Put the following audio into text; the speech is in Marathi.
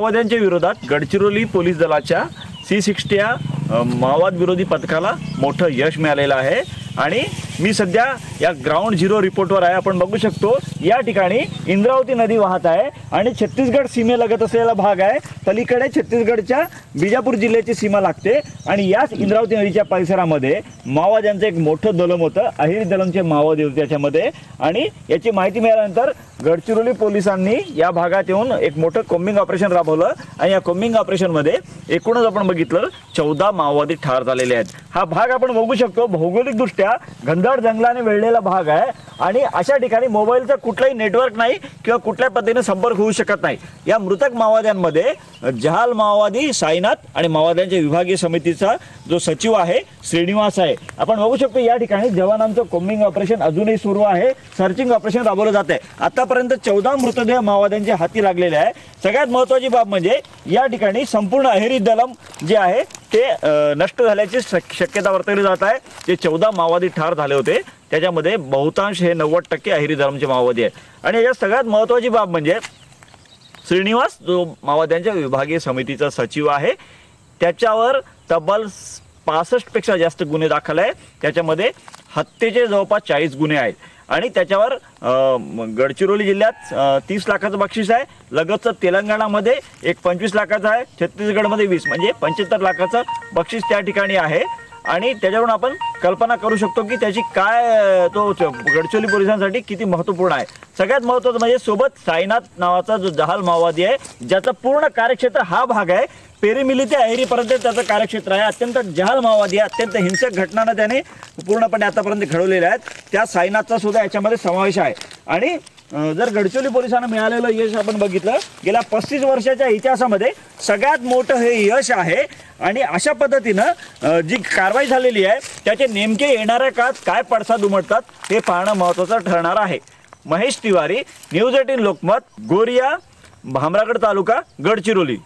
माओवाद्यांच्या विरोधात गडचिरोली पोलीस दलाच्या सी सिक्स्टी या माओवाद विरोधी पथकाला मोठं यश मिळालेलं आहे. आणि मी सध्या या ग्राउंड झिरो रिपोर्टवर आहे. आपण बघू शकतो या ठिकाणी इंद्रावती नदी वाहत आहे आणि छत्तीसगड सीमेलगत असलेला भाग आहे. पलीकडे छत्तीसगडच्या बिजापूर जिल्ह्याची सीमा लागते आणि याच इंद्रावती नदीच्या परिसरामध्ये माओवाद्यांचं एक मोठं दलम होतं अहिरी दलमचे माओवादी होते त्याच्यामध्ये. आणि याची माहिती मिळाल्यानंतर गडचिरोली पोलिसांनी या भागात येऊन एक मोठं कोम्बिंग ऑपरेशन राबवलं आणि या कोम्बिंग ऑपरेशनमध्ये एकूणच आपण बघितलं चौदा माओवादी ठार झालेले आहेत. हा भाग आपण बघू शकतो भौगोलिकदृष्ट्या घनदाट जंगलाने वेढलेला भाग आहे. आणि अशा ठिकाणी मोबाईलचा कुठलाही नेटवर्क नाही किंवा कुठल्या पद्धतीने संपर्क होऊ शकत नाही. या मृतक माओवाद्यांमध्ये जहाल माओवादी साईनाथ आणि माओवाद्यांच्या विभागीय समितीचा जो सचिव आहे श्रीनिवास आहे. आपण बघू शकतो या ठिकाणी जवानांचं कोम्बिंग ऑपरेशन अजूनही सुरू आहे. सर्चिंग ऑपरेशन राबवलं जात आहे. आतापर्यंत चौदा मृतदेह माओवाद्यांच्या हाती लागलेले आहे. सगळ्यात महत्वाची बाब म्हणजे या ठिकाणी संपूर्ण अहेरी दलम जे आहे ते नष्ट झाल्याची शक- शक्यता वर्तवली जात आहे. जे चौदा माओवादी ठार झाले होते त्याच्यामध्ये बहुतांश हे नव्वद टक्के अहिरी धर्मचे माओवादी आहेत. आणि याच्यात सगळ्यात महत्वाची बाब म्हणजे श्रीनिवास जो माओवाद्यांच्या विभागीय समितीचा सचिव आहे त्याच्यावर तब्बल पासष्टपेक्षा जास्त गुन्हे दाखल आहे त्याच्यामध्ये हत्येचे जवळपास चाळीस गुन्हे आहेत. आणि त्याच्यावर गडचिरोली जिल्ह्यात तीस लाखाचं बक्षीस आहे. लगतचं तेलंगणामध्ये एक पंचवीस लाखाचं आहे. छत्तीसगडमध्ये वीस म्हणजे पंच्याहत्तर लाखाचं बक्षीस त्या ठिकाणी आहे. आणि त्याच्यावरून आपण कल्पना करू शकतो की त्याची काय तो च- गडचिरोली पोलिसांसाठी किती महत्त्वपूर्ण आहे. सगळ्यात महत्त्वाचं म्हणजे सोबत साईनाथ नावाचा जो जहाल माओवादी आहे ज्याचं पूर्ण कार्यक्षेत्र हा भाग आहे. पेरीमिली ते अहेरीपर्यंत त्याचं कार्यक्षेत्र आहे. अत्यंत जहाल माओवादी आहे. अत्यंत हिंसक घटनांना त्याने पूर्णपणे आतापर्यंत घडवलेल्या आहेत. त्या साईनाथचा सुद्धा याच्यामध्ये समावेश आहे. आणि जर गडचिरोली पोलिसांना मिळालेलं यश आपण बघितलं गेल्या पस्तीस वर्षाच्या इतिहासामध्ये सगळ्यात मोठं हे यश आहे. आणि अशा पद्धतीनं जी कारवाई झालेली आहे त्याचे नेमके येणाऱ्या काळात काय पडसाद उमटतात हे पाहणं महत्त्वाचं ठरणार आहे. महेश तिवारी न्यूज एटीन लोकमत गोरिया भामरागड तालुका गडचिरोली.